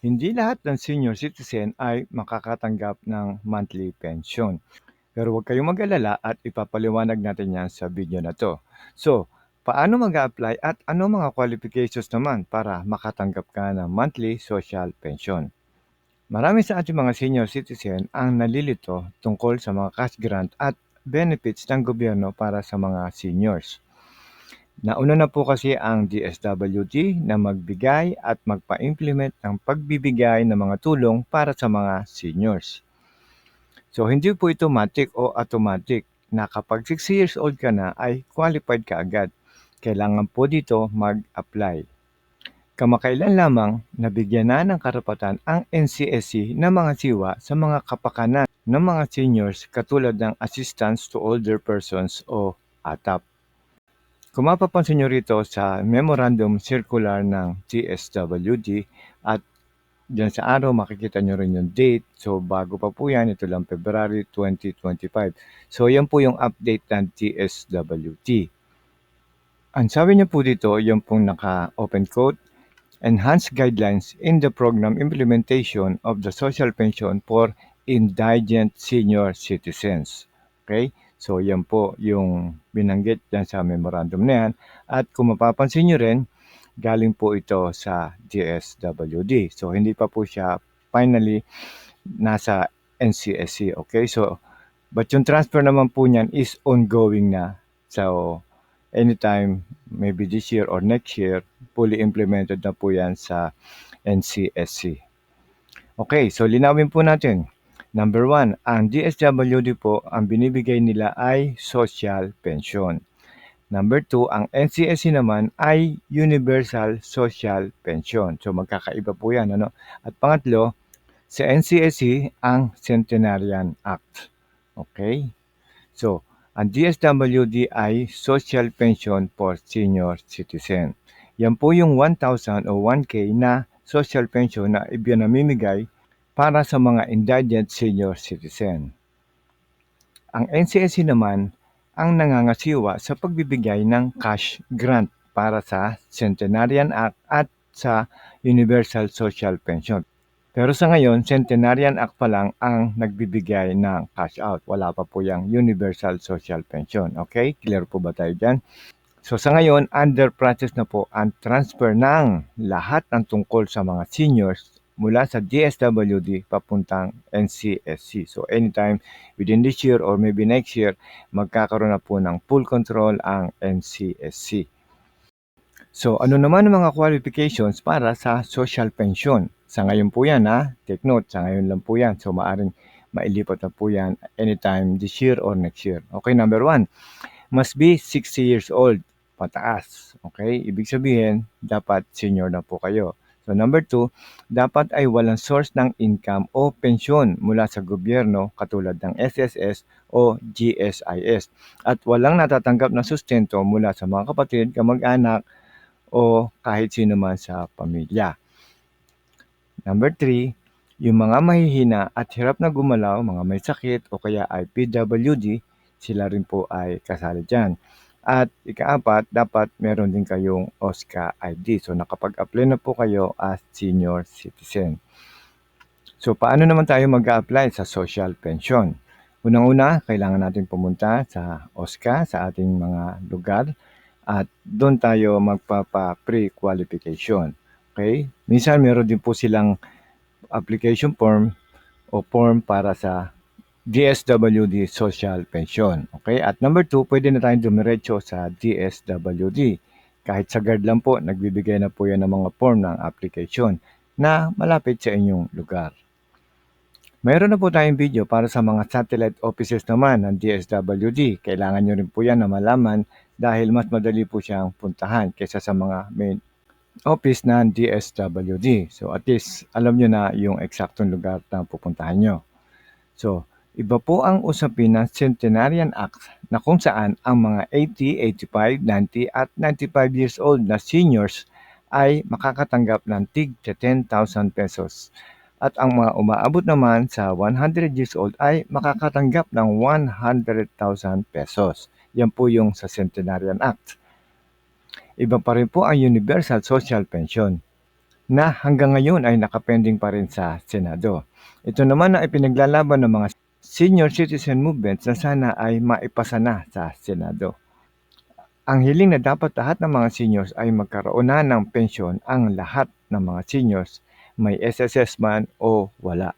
Hindi lahat ng senior citizen ay makakatanggap ng monthly pension. Pero huwag kayong mag-alala at ipapaliwanag natin yan sa video na to. So, paano mag apply at ano mga qualifications naman para makatanggap ka ng monthly social pension? Marami sa ating mga senior citizen ang nalilito tungkol sa mga cash grant at benefits ng gobyerno para sa mga seniors. Nauna na po kasi ang DSWD na magbigay at magpa-implement ng pagbibigay ng mga tulong para sa mga seniors. So hindi po ito matic o automatic na kapag 60 years old ka na ay qualified ka agad. Kailangan po dito mag-apply. Kamakailan lamang nabigyan na ng karapatan ang NCSC ng mga siwa sa mga kapakanan ng mga seniors katulad ng Assistance to Older Persons o ATAP. Kung mapapansin nyo rito sa Memorandum Circular ng TSWD at dyan sa araw makikita nyo rin yung date. So bago pa po yan, ito lang February 2025. So yan po yung update ng TSWD. Ang sabi niya po dito, yung pong naka-open quote, enhanced guidelines in the program implementation of the social pension for indigent senior citizens. Okay? So, yan po yung binanggit dyan sa memorandum na yan. At kung mapapansin nyo rin, galing po ito sa DSWD. So, hindi pa po siya finally nasa NCSC. Okay? So, but yung transfer naman po niyan is ongoing na. So, anytime, maybe this year or next year, fully implemented na po yan sa NCSC. Okay, so linawin po natin. Number one, ang DSWD po, ang binibigay nila ay social pension. Number two, ang NCSC naman ay Universal Social Pension. So magkakaiba po yan. Ano? At pangatlo, sa NCSC, ang Centenarian Act. Okay? So, ang DSWD ay Social Pension for Senior Citizen. Yan po yung 1,000 o 1K na social pension na ibinamimigay para sa mga indigent senior citizen. Ang NCSC naman ang nangangasiwa sa pagbibigay ng cash grant para sa Centenarian Act at sa Universal Social Pension. Pero sa ngayon, Centenarian Act pa lang ang nagbibigay ng cash out. Wala pa po yung Universal Social Pension. Okay? Clear po ba tayo dyan? So sa ngayon, under process na po ang transfer ng lahat ng tungkol sa mga seniors mula sa DSWD papuntang NCSC. So anytime within this year or maybe next year, magkakaroon na po ng full control ang NCSC. So ano naman ang mga qualifications para sa social pension? Sa ngayon po yan ha, take note, sa ngayon lang po yan. So maaring mailipat na po yan anytime this year or next year. Okay, number one, must be 60 years old, pataas. Okay, ibig sabihin, dapat senior na po kayo. So number two, dapat ay walang source ng income o pensyon mula sa gobyerno katulad ng SSS o GSIS at walang natatanggap na sustento mula sa mga kapatid, kamag-anak o kahit sino man sa pamilya. Number 3, yung mga mahihina at hirap na gumalaw, mga may sakit o kaya ay PWD, sila rin po ay kasali dyan. At ikaapat, dapat meron din kayong OSCA ID. So nakapag-apply na po kayo as senior citizen. So paano naman tayo mag-apply sa social pension? Unang-una, kailangan natin pumunta sa OSCA, sa ating mga lugar, at doon tayo magpapa-pre-qualification. Okay? Minsan meron din po silang application form o form para sa DSWD Social Pension. Okay? At number two, pwede na tayong dumiretso sa DSWD. Kahit sa guard lang po, nagbibigay na po yan ng mga form ng application na malapit sa inyong lugar. Mayroon na po tayong video para sa mga satellite offices naman ng DSWD. Kailangan nyo rin po yan na malaman dahil mas madali po siyang puntahan kaysa sa mga main office ng DSWD. So at least alam nyo na yung eksaktong lugar na pupuntahan nyo. So, iba po ang usapin ng Centenarian Act na kung saan ang mga 80, 85, 90 at 95 years old na seniors ay makakatanggap ng tig 10,000 pesos. At ang mga umaabot naman sa 100 years old ay makakatanggap ng 100,000 pesos. Yan po yung sa Centenarian Act. Iba pa rin po ang Universal Social Pension. na hanggang ngayon ay nakapending pa rin sa Senado. Ito naman ang ipinaglalaban ng mga senior citizen movements na sana ay maipasa na sa Senado. Ang hiling na dapat lahat ng mga seniors ay magkaroon na ng pensyon ang lahat ng mga seniors, may SSS man o wala.